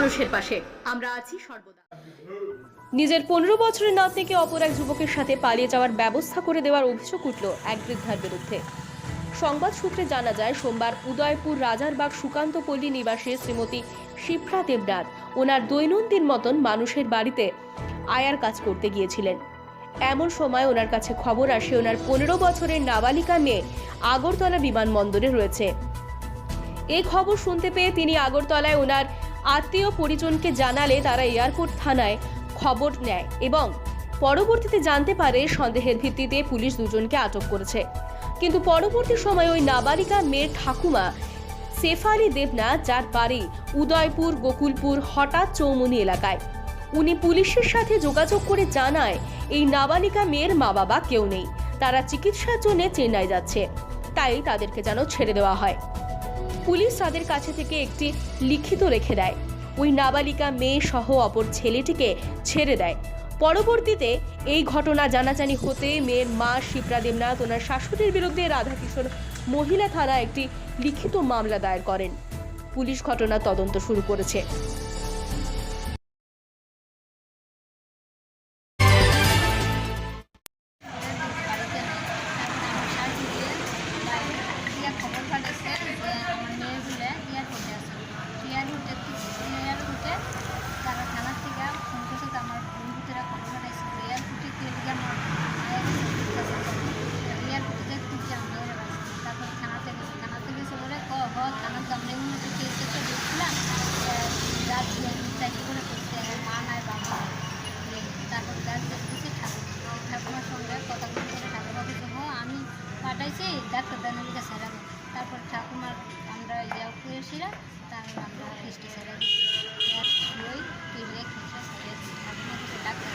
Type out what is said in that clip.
পাশে। আমরা আছি সর্বদা। নিজের পনেরো বছরের নাতনিকে অপর এক যুবকের সাথে পালিয়ে যাওয়ার ব্যবস্থা করে দেওয়ার অভিযোগ উঠল এক বৃদ্ধার বিরুদ্ধে। সংবাদ সূত্রে জানা যায়, সোমবার উদয়পুর রাজারবাগ সুকান্তপল্লী নিবাসী শ্রীমতী শিপ্রা দেবনাথ ওনার দৈনন্দিন মতন মানুষের বাড়িতে আয়ার কাজ করতে গিয়েছিলেন। এমন সময় ওনার কাছে খবর আসে, ওনার পনেরো বছরের নাবালিকা মেয়ে আগরতলা বিমানবন্দরে রয়েছে। এই খবর শুনতে পেয়ে তিনি আগরতলায় ওনার আত্মীয় পরিজনকে জানালে তারা এয়ারপোর্ট থানায় খবর নেয় এবং পরবর্তীতে জানতে পারে সন্দেহের ভিত্তিতে পুলিশ দুজনকে আটক করেছে। কিন্তু পরবর্তী সময় ওই নাবালিকা মেয়ের ঠাকুমা সেফালি দেবনাথ, যার বাড়ি উদয়পুর, গোকুলপুর, হঠাৎ চৌমুনি এলাকায়। উনি পুলিশের সাথে যোগাযোগ করে জানায়, এই নাবালিকা মেয়ের মা বাবা কেউ নেই। তারা চিকিৎসার জন্য চেন্নাই যাচ্ছে। তাই তাদেরকে যেন ছেড়ে দেওয়া হয়। পুলিশ তাদের কাছে থেকে একটি লিখিত রেখে দেয়। ওই নাবালিকা মেয়ে সহ অপর ছেলেটিকে ছেড়ে দেয়। পরবর্তীতে এই ঘটনা জানাজানি হতে মেয়ের মা শিপ্রা দেবনাথ ওনার শাশুড়ির বিরুদ্ধে রাধাকিশোর মহিলা থানা একটি লিখিত মামলা দায়ের করেন। পুলিশ ঘটনা তদন্ত শুরু করেছে। পাঠাইছি, ডাক্তার দানের কাছে তারপর ঠাকুমার আমরা যাও করেছিরা তারপর আমরা ফিস্টে ছেড়ে দিই তুলে খিসা ছেড়ে কাছে ডাক্তার